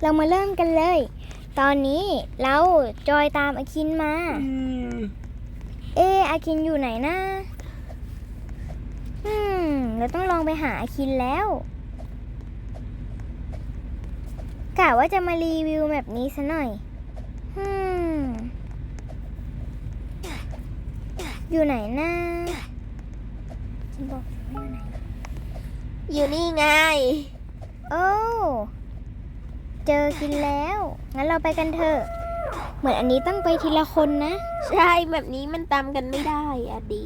เรามาเริ่มกันเลย ตอนนี้เราจอยตามอาคินมา เอออาคินอยู่ไหนนะ อืม เราต้องลองไปหาอาคินแล้วกะว่าจะมารีวิวแบบนี้ซะหน่อย อืม อยู่ไหนนะฉันบอกอยู่ไหน อยู่นี่ไง โอ้ เจอกินแล้ว งั้นเราไปกันเถอะ เหมือนอันนี้ต้องไปทีละคนนะ ใช่แบบนี้มันตามกันไม่ได้อะดี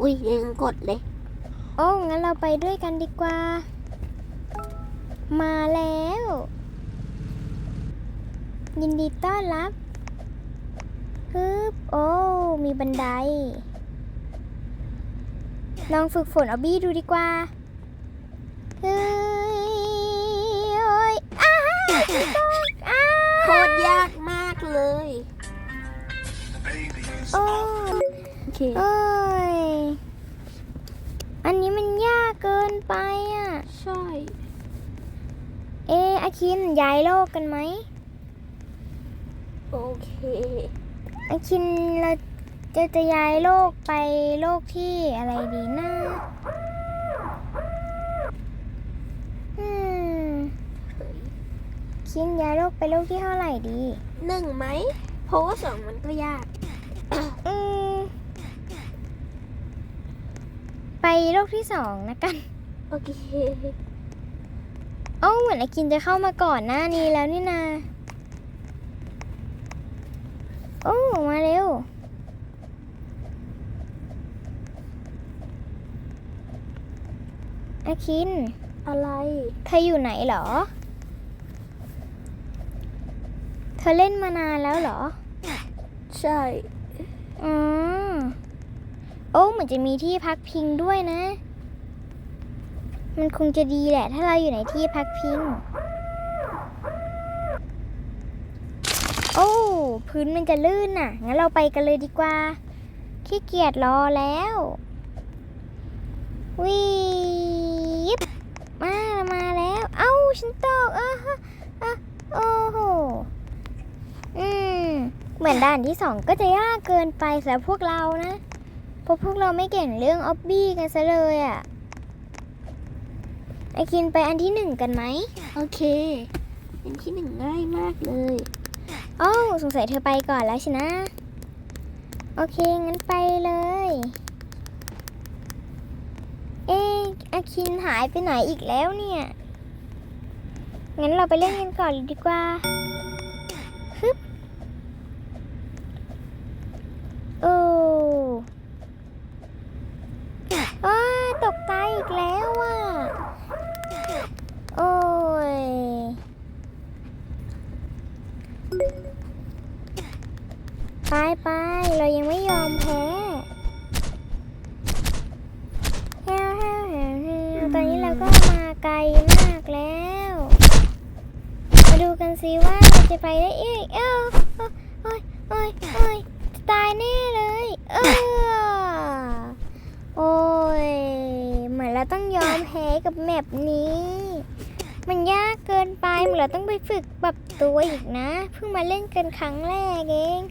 อุ้ยยังกดเลย โอ้งั้นเราไปด้วยกันดีกว่า มาแล้ว ยินดีต้อนรับฮึบโอ้ มีบันได ลองฝึกฝนเอาบี้ดูดีกว่าเฮ้ย โอ้โอเคเอ้ยอันนี้มันยากเกินไปอะ ใช่ เอออาคินย้ายโลกกันไหม โอเคอาคินเราจะจะย้ายโลกไปโลกที่อะไรดีนะอืมคินย้ายโลกไปโลกที่เท่าไหร่ดี หนึ่งไหม เพราะว่าสองมันก็ยากอืม ไปโลกที่สองนะกัน โอเคเอ้าเหมือนอากินจะเข้ามาก่อนหน้านี้แล้วนี่นา โอ้ มาเร็ว อาคิน อะไร เธออยู่ไหนเหรอ เธอเล่นมานานแล้วเหรอ ใช่ อ๋อโอ้เหมือนจะมีที่พักพิงด้วยนะ มันคงจะดีแหละ ถ้าเราอยู่ในที่พักพิง โอ้พื้นมันจะลื่นน่ะ งั้นเราไปกันเลยดีกว่า ขี้เกียจรอแล้ววีบมา มาแล้ว เอ้า ฉันตกเออฮะอะโอ้โห อืม เหมือนด่านที่สองก็จะยากเกินไปสำหรับพวกเรานะเพราะพวกเราไม่เก่งเรื่องออบบี้กันซะเลยอะ่ะไอคินไปอันที่หนึ่งกันไหมโอเค เป็นที่หนึ่งง่ายมากเลยโอ้าสงสัยเธอไปก่อนแล้วสินะ โอเค งั้นไปเลย เอ๊ะอาคินหายไปไหนอีกแล้วเนี่ย งั้นเราไปเล่นกันก่อนเลยดีกว่าฮึบโอ้ อ้าตกตายอีกแล้วอะ โอ้ย ไปไปเรายังไม่ยอมแพ้แฮวแฮวแฮวแฮวตอนนี้เราก็มาไกลมากแล้ว มาดูกันสิว่าเราจะไปได้อีกเอ้าโอ้ยโอ้ยโอ้ยตายแน่เลย เออโอ้ย เหมือนเราต้องยอมแพ้ กับแมปนี้ มันยากเกินไปเหมือนเราต้องไปฝึกปรับตัวอีกนะ เพิ่งมาเล่นกันครั้งแรกเอง